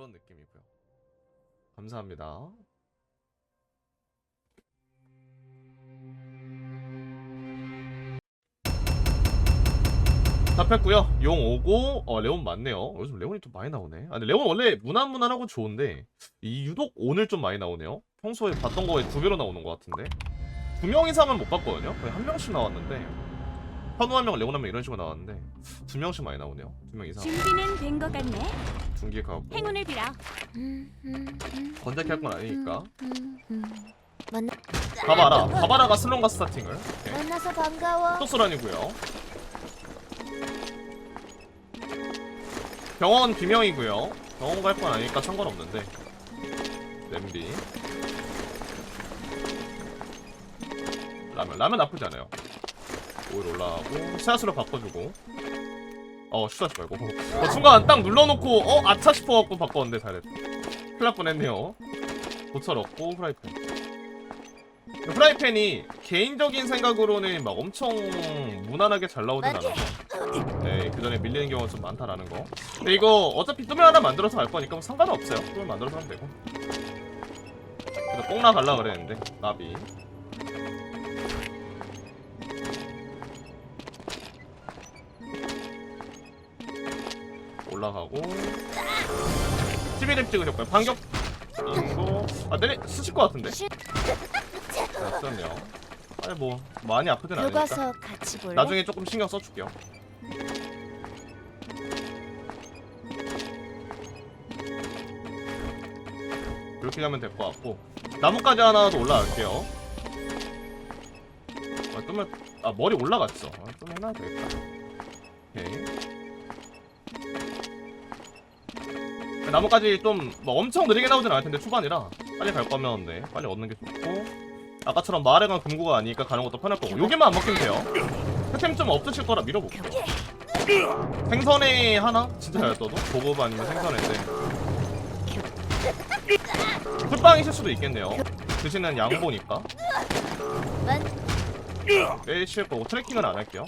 그런 느낌이고요. 감사합니다. 잡혔고요. 용 오고 어 레온 맞네요. 요즘 레온이 좀 많이 나오네. 아 근데 레온 원래 무난무난하고 좋은데 이 유독 오늘 좀 많이 나오네요. 평소에 봤던 거에 두 배로 나오는 것 같은데 두 명 이상은 못 봤거든요. 거의 한 명씩 나왔는데 현우 한 명, 레온 한 명 이런 식으로 나왔는데 두 명씩 많이 나오네요. 두 명 이상. 준비는 된 것 같네. 중계 가고 행운을 빌어. 건작해 할건 아니니까. 만나 바바라, 바바라가 슬론가 스타팅을. 오케이. 만나서 반가워. 속소란이고요. 병원 비명이고요. 병원 갈 건 아니니까 상관없는데. 냄비. 라면, 라면 나쁘지 않아요. 오일 올라가고 세아스로 바꿔주고. 어, 슈사시 말고. 어, 순간 딱 눌러놓고 어 아차 싶어갖고 바꿨는데 잘했다. 큰일 날 뻔했네요. 고철 없고 프라이팬. 프라이팬이 개인적인 생각으로는 막 엄청 무난하게 잘 나오진 않아서 네, 그 전에 밀리는 경우가 좀 많다라는 거 근데 이거 어차피 뚜껑 하나 만들어서 갈 거니까 뭐 상관없어요 뚜껑 만들어서 하면 되고 그래서 뽕나 갈라 그랬는데 나비 올라가고. 11렙 찍으셨고요. 반격. 이거 아 내리 쓰실 것 같은데? 됐었네요. 아니 뭐 많이 아프진 않으니까. 같이 볼래? 나중에 조금 신경 써줄게요. 이렇게 가면 될 것 같고. 나뭇가지 하나 더 올라갈게요. 아 뜨면 아 머리 올라갔어. 아, 좀 해놔야 되겠다. 오케이 나뭇가지 좀 뭐 엄청 느리게 나오진 않을 텐데 초반이라 빨리 갈 거면 네 빨리 얻는 게 좋고. 아까처럼 마을에 간 금고가 아니니까 가는 것도 편할 거고. 여기만 안 먹히면 돼요. 템좀 없으실 거라 밀어볼게요 생선회 하나? 진짜 잘 떠도? 보급 아니면 생선회인데. 풀빵이실 수도 있겠네요. 드시는 양보니까. 만 빼실 거고 트래킹은 안 할게요.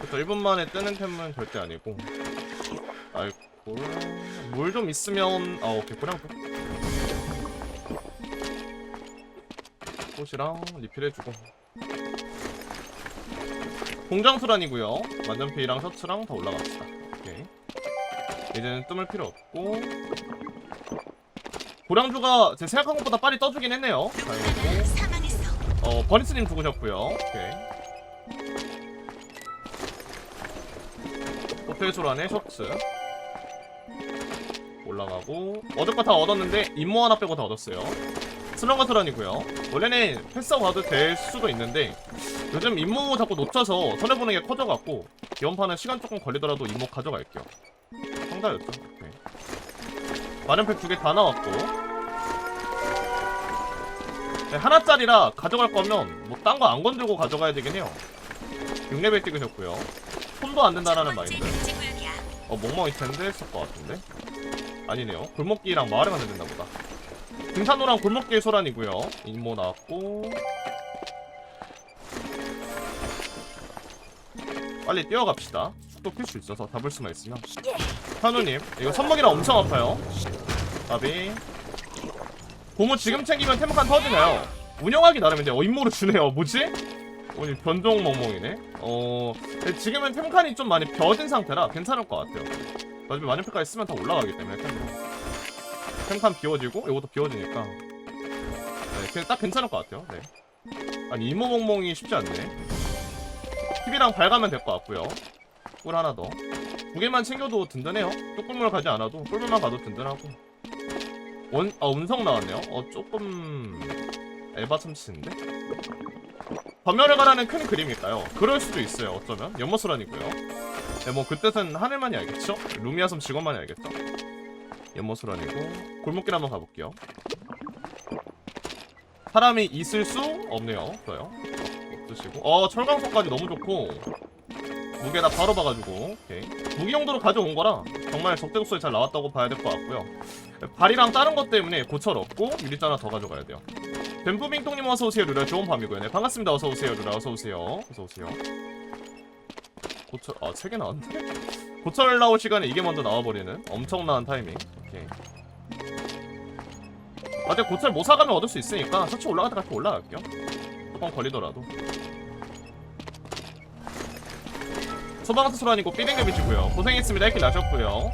그래서 1분 만에 뜨는 템은 절대 아니고 알콜. 물 좀 있으면 아 오케이 뿌량도 꽃이랑 리필해주고. 공장 수란이고요. 만년필이랑 셔츠랑 다 올라갑시다. 오케이. 이제는 뜸을 필요 없고. 고량주가 제 생각한 것보다 빨리 떠주긴 했네요. 다행이고. 어 버니스님 죽으셨고요. 오케이. 호텔 소란의 셔츠 올라가고 얻을 거 다 얻었는데 임무 하나 빼고 다 얻었어요. 슬렁가 트란이고요. 원래는 패스하고 가도 될 수도 있는데 요즘 임무 자꾸 놓쳐서 손해보는 게 커져갖고 이번 판은 시간 조금 걸리더라도 임무 가져갈게요. 상자였죠? 오케이 마련팩 두 개 다 나왔고. 네, 하나짜리라 가져갈 거면 뭐 딴 거 안 건들고 가져가야 되긴 해요. 6레벨 찍으셨고요. 손도 안 된다라는 마인드. 어 멍멍이 텐데? 했을 것 같은데 아니네요. 골목길이랑 마을에 가면 된다 보다. 등산로랑 골목길 소란이고요. 임모 나왔고. 빨리 뛰어갑시다. 속도 필수 있어서 잡을 수만 있으면. 현우님 이거 선먹이라 엄청 아파요. 나비. 고무 지금 챙기면 템칸 터지나요. 운영하기 나름인데 어 임모로 주네요. 뭐지? 오늘 변종 멍멍이네. 어 지금은 템칸이 좀 많이 벼진 상태라 괜찮을 것 같아요. 나중에 만년필까지 쓰면 다 올라가기 때문에. 템 템칸 비워지고 이것도 비워지니까. 네, 그냥 딱 괜찮을 것 같아요. 네. 아니 이모 멍멍이 쉽지 않네. TV랑 발가면 될 것 같고요. 꿀 하나 더 두 개만 챙겨도 든든해요. 뚝불물 가지 않아도 꿀물만 가도 든든하고. 원, 아 운석 나왔네요. 어 조금 에바 참치인데? 전멸을 가라는 큰 그림일까요? 그럴 수도 있어요. 어쩌면? 연못소란이고요. 네, 뭐그 뜻은 하늘만이 알겠죠? 루미아 섬 직원만이 알겠죠? 연못소란이고 골목길 한번 가볼게요. 사람이 있을 수 없네요. 좋아요? 없으시고. 어 철광석까지 너무 좋고. 무게다 바로 봐가지고. 오케이. 무기 용도로 가져온 거라 정말 적대국소에 잘 나왔다고 봐야 될 것 같고요. 발이랑 다른 것 때문에 고철 없고 유리자 하나 더 가져가야 돼요. 뱀프빙똥님 어서오세요 루라. 좋은 밤이고요. 네 반갑습니다. 어서오세요 루라. 어서오세요. 어서오세요. 고철 아 3개 나왔는데? 고철 나올 시간에 이게 먼저 나와버리는 엄청난 타이밍 오케이. 아 근데 고철 못 사가면 얻을 수 있으니까 서치 올라갈 때 같이 올라갈게요. 조금 걸리더라도. 소방수술 아니고 삐댕겨 비치고요. 고생했습니다. 이렇게 나셨고요.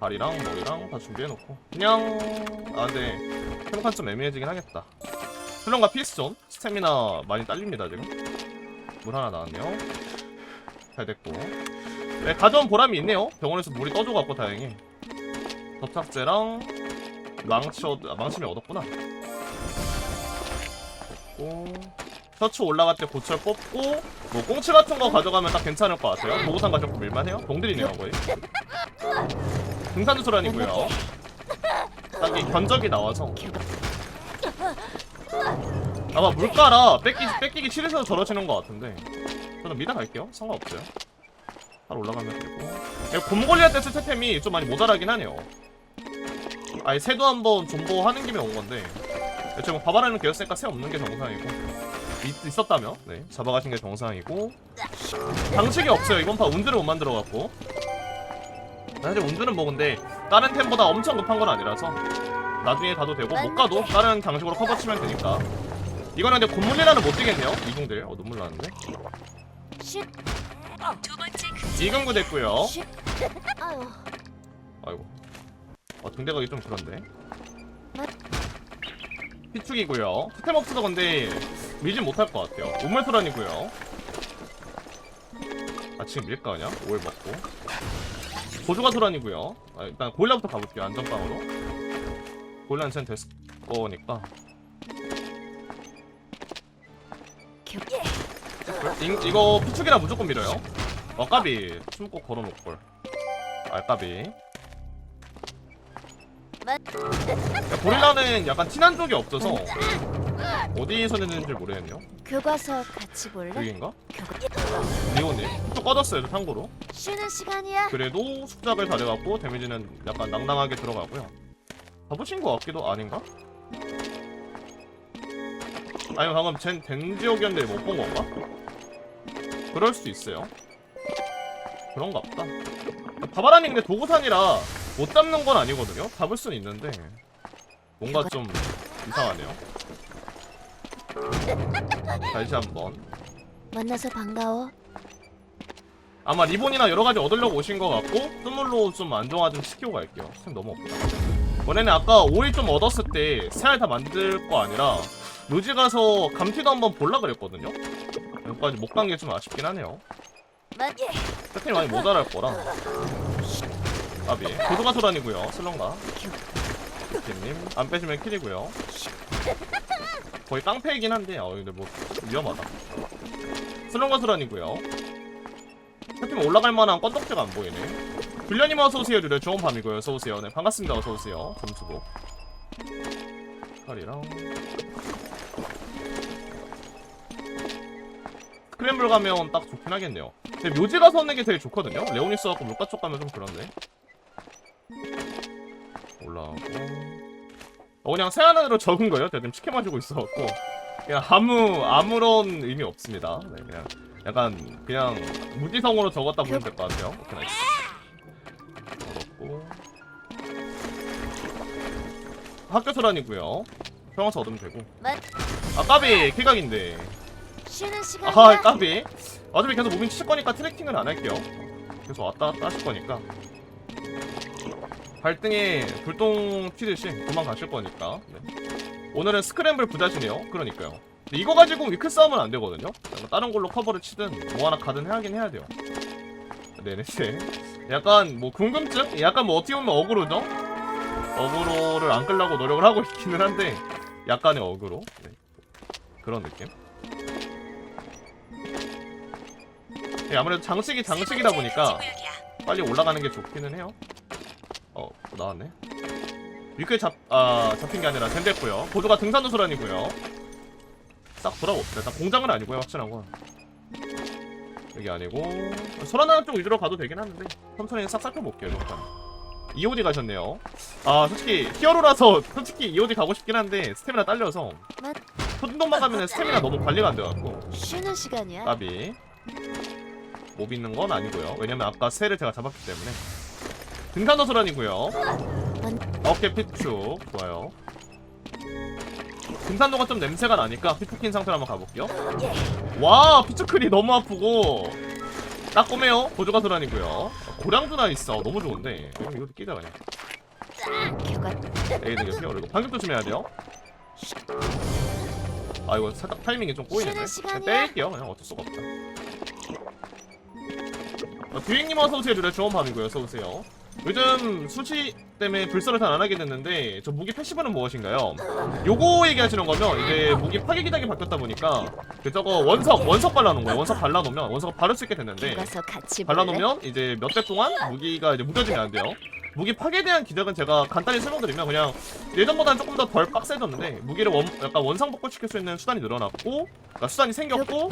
다리랑 머리랑 다 준비해놓고. 그냥 아 근데 평판 좀 애매해지긴 하겠다. 슬럼과 필수존. 스태미나 많이 딸립니다 지금. 물 하나 나왔네요. 잘 됐고. 네 가져온 보람이 있네요. 병원에서 물이 떠줘갖고 다행히 접착제랑 망치 얻, 아, 망치면 얻었구나. 됐고 셔츠 올라갈 때 고철 뽑고 뭐 꽁치 같은 거 가져가면 딱 괜찮을 것 같아요. 도구산 가져고 밀만해요? 동들이네요 거의. 등산 주소란이고요. 딱이 견적이 나와서. 아마 물가라 뺏기, 뺏기기 싫어서 저러시는 것 같은데. 저는 미다 갈게요. 상관없어요. 바로 올라가면 되고. 이거 곰골리아 때 스태템이 좀 많이 모자라긴 하네요 아예 새도 한번 존버하는 김에 온 건데. 애초에 뭐 바바라는 개였으니까 새 없는 게 정상이고. 있, 있었다며? 네. 잡아가신 게 정상이고. 방식이 없어요. 이번 파 운드를 못 만들어갖고. 사실 운드는 뭐 근데 다른 템보다 엄청 급한 건 아니라서 나중에 가도 되고 못 가도 다른 방식으로 커버 치면 되니까. 이거는 근데 곰물리라는 못 뛰겠네요. 이중들. 어 눈물 나는데? 쉿. 이금구 됐고요. 쉿. 아유. 아이고 어 등대각이 좀 그런데? 피축이고요. 스템 없어서 근데 밀진 못할 것 같아요. 우물소란이고요. 아 지금 밀까 그냥? 오일 먹고. 고주가 소란이고요. 아, 일단 고릴라부터 가볼게요 안전빵으로. 고릴라는 쟤는 됐을 거니까. 교. 이, 이거 피축이라 무조건 밀어요. 어 까비. 숨꼭 걸어놓을걸. 아 까비 맞. 야, 고릴라는 약간 티난 쪽이 없어서 어디에서 내는지 모르겠네요 교과서 같이 볼래? 여기인가? 교과. 리오님 또 꺼졌어요 참고로 쉬는 시간이야. 그래도 숙작을 잘해갖고 데미지는 약간 낭낭하게 들어가고요 잡으신 거 같기도 아닌가? 아니면 방금 쟨 댕지옥이었는데 못 본 건가? 그럴 수도 있어요 그런가 보다 바바라니 근데 도구산이라 못 잡는 건 아니거든요 잡을 수는 있는데 뭔가 좀 이상하네요 다시 한번 만나서 반가워. 아마 리본이나 여러 가지 얻으려고 오신 것 같고 뚜물로 좀 안정화 좀 시키고 갈게요. 템 너무 없다. 원래는 아까 오일 좀 얻었을 때 새알 다 만들 거 아니라 로지 가서 감튀도 한번 볼라 그랬거든요. 여기까지 못 간 게 좀 아쉽긴 하네요. 맞. 세팅이 많이 모자랄 거라. 아비 고도가 소란이고요. 슬렁가. 님 안 빼시면 킬이고요. 거의 깡패이긴 한데 어 근데 뭐 위험하다. 슬렁가 소란이고요. 세팅 올라갈 만한 건덕지가 안 보이네. 불려님 어서 오세요. 류래 좋은 밤이고요. 어서 오세요. 네 반갑습니다. 어서 오세요. 점수고. 칼이랑 스크램블 가면 딱 좋긴 하겠네요. 근데 묘지 가서 하는 게 되게 좋거든요. 레오니스 갖고 물가 쪽 가면 좀 그런데. 어, 그냥 새 하나로 적은 거예요. 제가 지금 치킨 마시고 있어갖고. 그냥 아무, 아무런 의미 없습니다. 네, 그냥 약간, 그냥 무지성으로 적었다 보면 될 것 같아요. 오케이, 나이스. 얻었고. 학교 소란이고요. 평화서 얻으면 되고. 맞. 아, 까비! 킬각인데. 쉬는. 아 까비 어차피 계속 무빙 치실 거니까 트래킹은 안 할게요 계속 왔다 갔다 하실 거니까 발등에 불똥 튀듯이 도망가실 거니까 네. 오늘은 스크램블 부자시네요 그러니까요 근데 이거 가지고 위크 싸움은 안 되거든요 다른 걸로 커버를 치든 뭐 하나 가든 해야긴 해야 돼요 네네 약간 뭐 궁금증? 약간 뭐 어떻게 보면 어그로죠? 어그로를 안 끌려고 노력을 하고 있기는 한데 약간의 어그로 네. 그런 느낌 예, 아무래도 장식이 장식이다 보니까 빨리 올라가는 게 좋기는 해요. 어, 또 나왔네. 위크에 잡, 아, 잡힌 게 아니라 젠됐고요. 보조가 등산도 소란이고요. 싹 돌아봅시다. 일단 공장은 아니고요, 확실한 건. 여기 아니고 소란하는 쪽 위주로 가도 되긴 하는데 천천히 싹 살펴볼게요, 일단. EOD 가셨네요. 아, 솔직히 히어로라서 솔직히 EOD 가고 싶긴 한데 스태미나 딸려서 맞. 소진동만 가면 스태미나 너무 관리가 안 돼갖고 쉬는 시간이야. 까비 몹 있는 건 아니고요. 왜냐면 아까 새를 제가 잡았기 때문에. 등산도 소란이고요. 어깨 피축 좋아요. 등산도가 좀 냄새가 나니까 피축킨 상태로 한번 가볼게요. 와 피축클이 너무 아프고 따꼬매요 보조가 소란이고요. 고량주나 있어 너무 좋은데 어, 이것도 끼자 그냥. 결과 에이드 이거 그리고 반격 조심해야 돼요. 아 이거 살짝 타이밍이 좀 꼬이는데. 그냥. 뺄게요. 그냥 어쩔 수가 없다. 어, 듀잉님 어서 오세요. 그래 좋은 밤이고요. 어서 오세요. 요즘 수치 때문에 불서를 잘 안 하게 됐는데 저 무기 패시브는 무엇인가요? 요거 얘기하시는 거면 이제 무기 파괴 기닥이 바뀌었다 보니까 그 저거 원석 원석 발라놓은 거예요. 원석 발라놓으면 원석 바를 수 있게 됐는데 결과서 같이 볼래? 발라놓으면 이제 몇 대 동안 무기가 이제 무뎌지면 안 돼요. 무기 파괴에 대한 기적은 제가 간단히 설명드리면 그냥 예전보다는 조금 더 덜 빡세졌는데 무기를 원, 약간 원상 복구 시킬 수 있는 수단이 늘어났고 그러니까 수단이 생겼고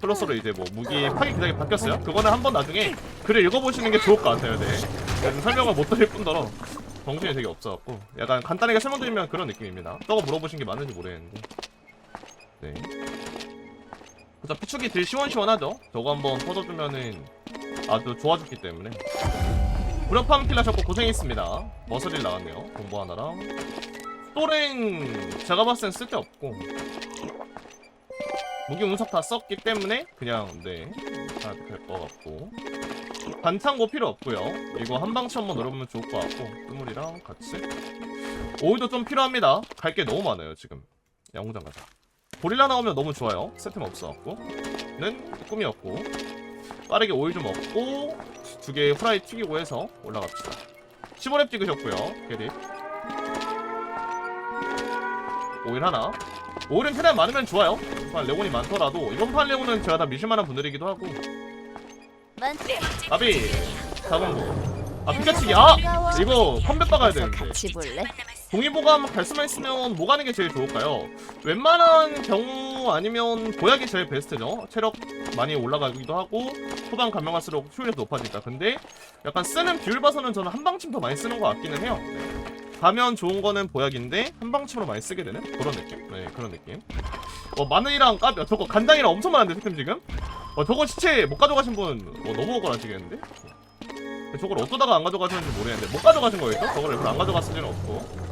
플러스로 이제 뭐 무기 파괴 기적이 바뀌었어요. 그거는 한번 나중에 글을 읽어보시는 게 좋을 것 같아요. 네. 제가 설명을 못 드릴 뿐더러 정신이 되게 없어갖고 약간 간단하게 설명드리면 그런 느낌입니다. 저거 물어보신 게 맞는지 모르겠는데. 네. 그래서 피축이 딜 시원시원하죠. 저거 한번 터져주면은 아주 좋아졌기 때문에. 무력팜 킬 하셨고 고생했습니다. 머슬일 나왔네요. 공부 하나랑. 또랭 제가 봤을 땐 쓸데없고. 무기 운석 다 썼기 때문에 그냥 네. 잘될것 같고 반창고 필요 없고요. 이거 한방치 한번 노려보면 좋을 것 같고 뜨물이랑 같이. 오일도 좀 필요합니다. 갈 게 너무 많아요 지금. 양궁장 가자. 고릴라 나오면 너무 좋아요. 세템 없어갖고. 는 꿈이었고. 빠르게 오일 좀 먹고 두 개 후라이 튀기고 해서 올라갑시다. 15렙 찍으셨고요 캐릭 오일 하나. 오일은 최대한 많으면 좋아요. 판 레곤이 많더라도 이번 판 레곤은 제가 다 미실만한 분들이기도 하고 만 나비 잡은 거아 피카치기 아! 이거 컴백 박아야 되는데 같이 볼래? 동의보감 갈 수만 있으면 뭐 가는 게 제일 좋을까요? 웬만한 경우 아니면 보약이 제일 베스트죠. 체력 많이 올라가기도 하고 후반 가면 갈수록 효율이 높아지니까. 근데 약간 쓰는 비율 봐서는 저는 한방침 더 많이 쓰는 것 같기는 해요. 네. 가면 좋은 거는 보약인데 한방침으로 많이 쓰게 되는 그런 느낌? 네 그런 느낌. 어 마늘이랑 까비 어, 저거 간장이랑 엄청 많은데 스템 지금? 어 저거 시체 못 가져가신 분 어, 너무 억울하시겠는데? 저걸 어쩌다가 안 가져가셨는지 모르겠는데 못 가져가신 거겠죠? 저걸 일부러 안 가져갔을 리는 없고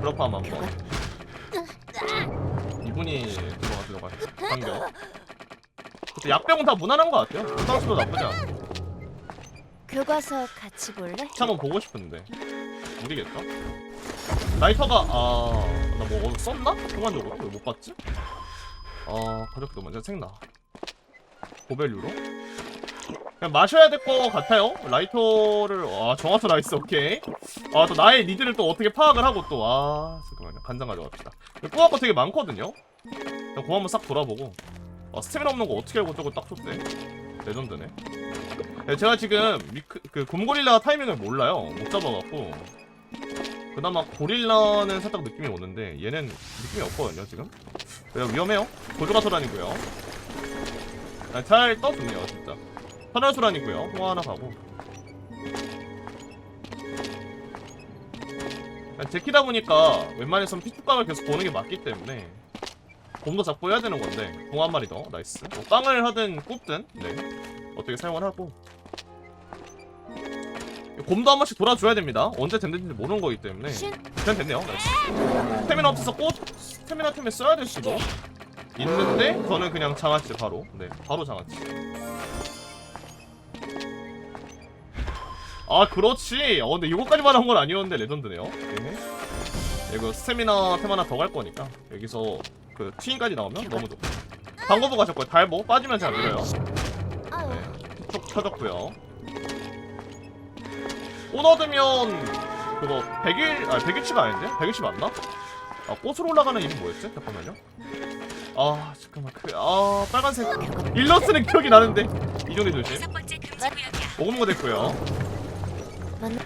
그렇파함 한번 이분이 들어가시려고 하셨어 반격 그때 약병은 다 무난한 것 같아요 상수도 나쁘지 않고 교과서 같이 볼래? 차 한번 보고 싶은데 모르겠다. 라이터가 아나 뭐 어디 썼나? 순간적으로? 왜 못 봤지? 아 가격도 먼저 생나. 고밸류로? 그냥 마셔야 될 것 같아요. 라이터를 아 정화수 나이스 오케이. 아 또 나의 니드를 또 어떻게 파악을 하고 또 아 잠깐만요. 간장 가져갑시다. 꼬아거 되게 많거든요? 그냥 그거 한번 싹 돌아보고. 아 스태미나 없는 거 어떻게 알고 저거 딱 줬대? 레전드네. 네, 제가 지금 미크, 그 곰고릴라 타이밍을 몰라요. 못 잡아갖고 그나마 고릴라는 살짝 느낌이 오는데 얘는 느낌이 없거든요 지금? 그래서 위험해요. 고조가 소란이고요. 아, 잘 떠주네요 진짜. 하늘 소란이고요. 통 하나 가고. 그냥 제키다 보니까 웬만해선 피투깡을 계속 보는 게 맞기 때문에 곰도 잡고 해야 되는 건데 공 한 마리 더. 나이스. 뭐 빵을 하든 굽든 네. 어떻게 사용을 하고 곰도 한 번씩 돌아줘야 됩니다. 언제 된는지 모르는 거기 때문에. 신 그냥 됐네요. 나이스. 스태미나 없어서 꽃 스태미나 템에 써야 될 수도 있는데 저는 그냥 장아찌 바로. 네 바로 장아찌. 아 그렇지. 어 근데 이거까지만 한건 아니었는데 레전드네요. 네. 이거 스태미나 템 하나 더 갈 거니까. 여기서 그 트윈까지 나오면 너무 좋고. 방거부 가셨고요. 달보 빠지면 잘 밀어요. 네, 쭉 켜졌고요. 꽃 얻으면 그거 100일 아 100일치가 아닌데? 100일치 맞나? 아 꽃으로 올라가는 이름 뭐였지? 잠깐만요. 아 잠깐만 그아 빨간색 일러스는 기억이 나는데 이종이 조심. 오금거 됐고요. 만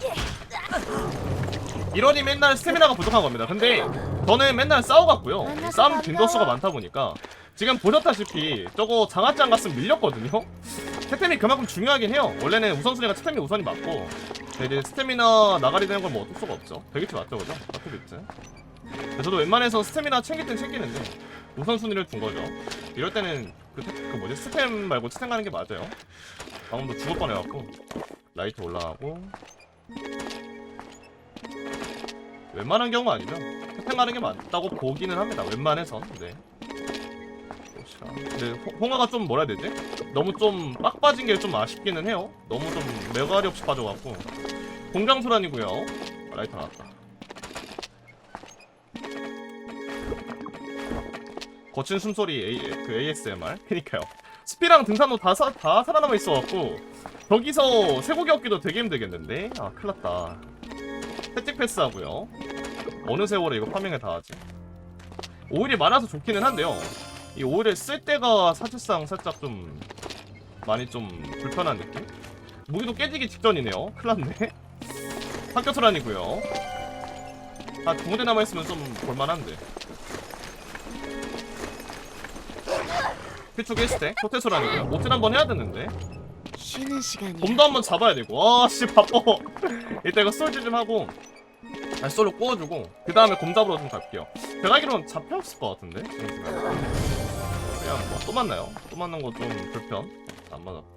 이러니 맨날 스태미나가 부족한 겁니다. 근데 저는 맨날 싸워갔고요. 싸움. 빈도수가 많다 보니까 지금 보셨다시피 저거 장아찌 안 갔으면 밀렸거든요. 스태미 그만큼 중요하긴 해요. 원래는 우선순위가 스태미 우선이 맞고 이제 스태미나 나가리 되는 건 뭐 어쩔 수가 없죠. 되겠지 맞죠, 그죠? 어떻겠지. 저도 웬만해서 스태미나 챙길 땐 챙기는데 우선순위를 둔 거죠. 이럴 때는 그, 태- 그 뭐지 스템 말고 스템 가는 게 맞아요. 방금도 죽을 뻔해갖고 라이트 올라가고 웬만한 경우 아니면 스템 가는 게 맞다고 보기는 합니다. 웬만해선 네. 봅시다. 근데 홍- 홍아가 좀 뭐라 해야 되지? 너무 좀 빡 빠진 게 좀 아쉽기는 해요. 너무 좀 메가리 없이 빠져갖고 공장 소란이고요. 아, 라이트 나왔다. 거친 숨소리 A, 그 ASMR 그니까요 스피랑 등산로 다, 사, 다 살아남아 있어갖고 거기서 쇠고기 얻기도 되게 힘들겠는데 아 큰일났다 혜택 패스하고요 어느 세월에 이거 파밍을 다 하지 오일이 많아서 좋기는 한데요 이 오일을 쓸 때가 사실상 살짝 좀 많이 좀 불편한 느낌? 무기도 깨지기 직전이네요. 큰일났네. 학교소란이고요. 아두 군데 남아있으면 좀 볼만한데. 피축 1스택 호텔소란이고요. 모튼 한번 해야 되는데. 쉬는 시간이야. 곰도 한번 잡아야 되고. 아씨 바빠. 이따 이거 솔즈 좀 하고. 아 솔로 구워주고. 그 다음에 곰 잡으러 좀 갈게요. 제가 알기로는 잡혀있을 것 같은데 그냥 뭐 또 만나요. 또 만난 거 좀 불편? 안 맞았고.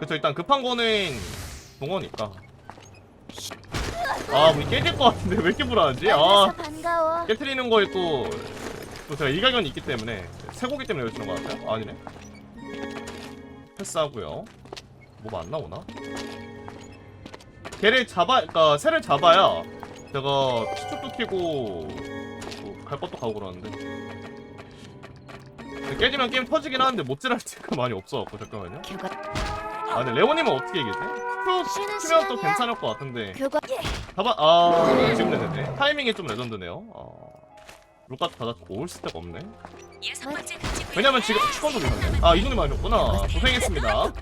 그쵸 일단 급한 거는 동어니까. 아 우리 깨질 것 같은데 왜 이렇게 불안하지? 아. 반가워. 깨트리는 거에 또, 또 제가 일가견이 있기 때문에 쇠고기 때문에 그러시는 것 같아요? 아니네. 패스하고요. 뭐가 안 나오나? 걔를 잡아, 그니까 새를 잡아야 제가 키고 뭐갈 것도 가고 그러는데 근데 깨지면 게임 터지긴 하는데 못질할 때가 많이 없어갖고 잠깐만요 교과 아 근데 레오님은 어떻게 이기지? 쉬는 피 치면 또 시간이야. 괜찮을 것 같은데 교과 잡아 아 지금 됐는데 타이밍이 좀 레전드네요. 어... 루카스 받았고 올 스택 없네. 왜냐면 지금 축원도 있었네. 아 이동이 많이었구나. 고생했습니다.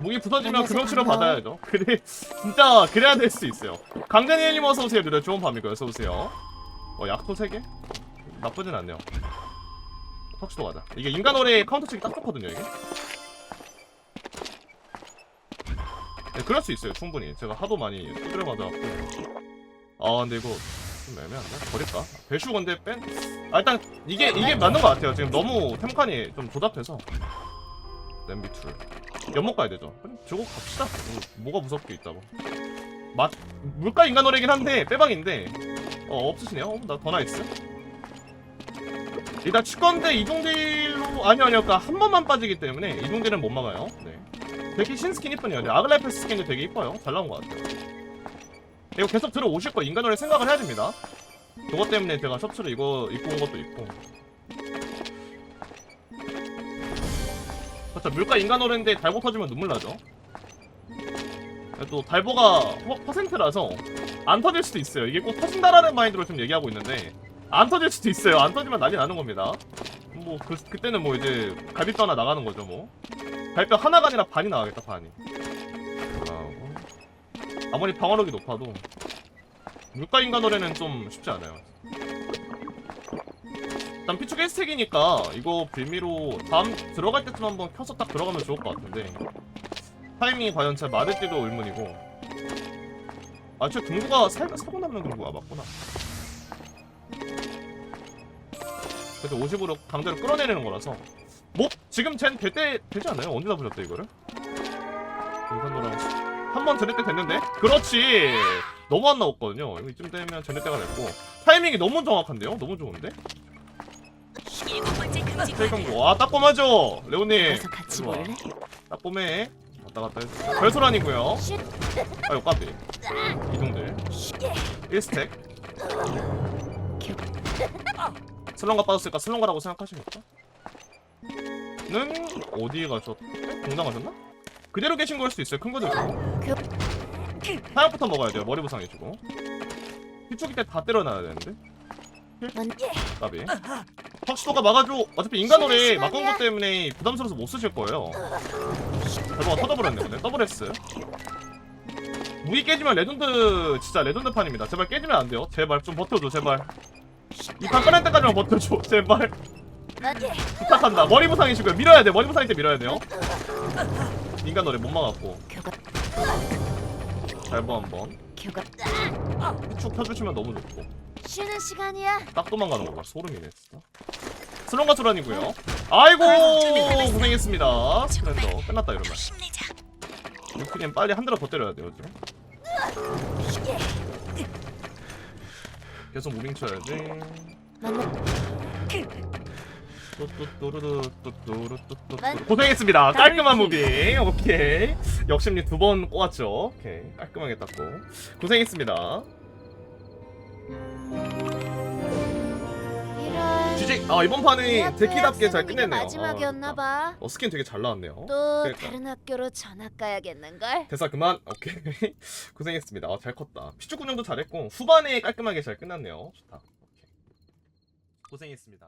무기 부서지면 금융 치료 받아야죠. 그래 진짜 그래야 될 수 있어요. 강대니님 어서 오세요. 누나 좋은 밤이고 어서 오세요. 어 약도 3 개? 나쁘진 않네요. 턱시도 가자. 이게 인간 어뢰 카운터 치기 딱 좋거든요 이게. 네, 그럴 수 있어요 충분히 제가 하도 많이 두드려 맞아갖고 아 근데 이거 좀 애매한데? 버릴까? 배슈 건데 뺀? 아 일단 이게 이게 맞는 것 같아요 지금 너무 템칸이 좀 조잡해서 냄비 툴 연못 가야 되죠 저거 갑시다 뭐, 뭐가 무섭게 있다고 맛 물가 인간 노래긴 한데 빼박인데 어 없으시네요 어, 나더 나이스 일단 치건데 이동딜로 아니요 아니요 그니까 한 번만 빠지기 때문에 이동딜은 못 막아요 네 되게 신스킨 이쁘네요. 네, 아글라이프 스킨도 되게 이뻐요. 잘 나온 것 같아요. 이거 계속 들어오실 거 인간으로 생각을 해야 됩니다. 그것 때문에 제가 셔츠를 이거 입고 온 것도 있고. 그렇죠. 물가 인간 어른데 달보 터지면 눈물 나죠. 또 달보가 퍼- 퍼센트라서 안 터질 수도 있어요. 이게 꼭 터진다라는 마인드로 지금 얘기하고 있는데 안 터질 수도 있어요. 안 터지면 난리 나는 겁니다. 뭐 그, 그때는 뭐 이제 갈비뼈 하나 나가는 거죠 뭐. 갈뼈 하나가 아니라 반이 나가겠다 반이 아무리 방어력이 높아도 물가 인간 노래는 좀 쉽지 않아요 일단 피축 1스택이니까 이거 빌미로 다음 들어갈 때쯤 한번 켜서 딱 들어가면 좋을 것 같은데 타이밍이 과연 잘 맞을지도 의문이고 아저 금구가 살, 사고 남는 금구가 맞구나 그래도 50으로 강제로 끌어내리는 거라서 뭐? 지금 쟨될때 되지 않아요? 언제 잡으셨대 이거를? 인산도랑 한번 전에 때 됐는데? 그렇지! 너무 안 나왔거든요. 이쯤 되면 전에 때가 됐고 타이밍이 너무 정확한데요? 너무 좋은데? 세이강도 와 따꼼하죠? 레오님 가서 같이 일로 와. 볼래? 따꼼해. 왔다 갔다 해서 별소란이고요. 쉬 아유 까비. 이동들. 1스택. 슬렁가 빠졌으니까? 슬렁가라고 생각하시겠죠? 는 어디에 가셨? 공장 가셨나? 그대로 계신 걸 수도 있어요. 큰 거들 사약부터 먹어야 돼요. 머리 부상이시고. 뒤쪽이 때다 때려놔야 되는데. 만 까비 턱시도가 막아줘. 어차피 인간노래 막은 것 때문에 부담스러워서 못 쓰실 거예요. 대박가 터져버렸네 근데. 더블 S 무기 깨지면 레전드 진짜 레전드 판입니다. 제발 깨지면 안 돼요. 제발 좀 버텨줘 제발. 이 판 끝날 때까지만 버텨줘 제발. 난 부탁한다. 머리 부상이시고요. 밀어야 돼 머리 부상일 때 밀어야 돼요. 인간 노래 못 막았고. 잘보 한번 켜가. 쭉 켜주시면 너무 좋고. 쉬는 시간이야. 딱 도망가는 거봐. 소름이네 진짜. 슬롱가 소란이고요. 아이고 고생했습니다. 스플렌더 끝났다 이러면. 유크님 빨리 한 대로 더 때려야 돼요 지금 계속 무빙 쳐야지. 고생했습니다 깔끔한 무빙 오케이 역심리 두 번 꼬았죠 오케이 깔끔하게 땄고 고생했습니다 아 이번 판이 데키답게 잘 끝냈네요 마지막이었나 아, 봐. 어 스킨 되게 잘 나왔네요 또 그러니까. 다른 학교로 전학 가야겠는 걸. 대사 그만 오케이 고생했습니다 아, 잘 컸다 피축 운영도 잘했고 후반에 깔끔하게 잘 끝났네요 좋다 오케이. 고생했습니다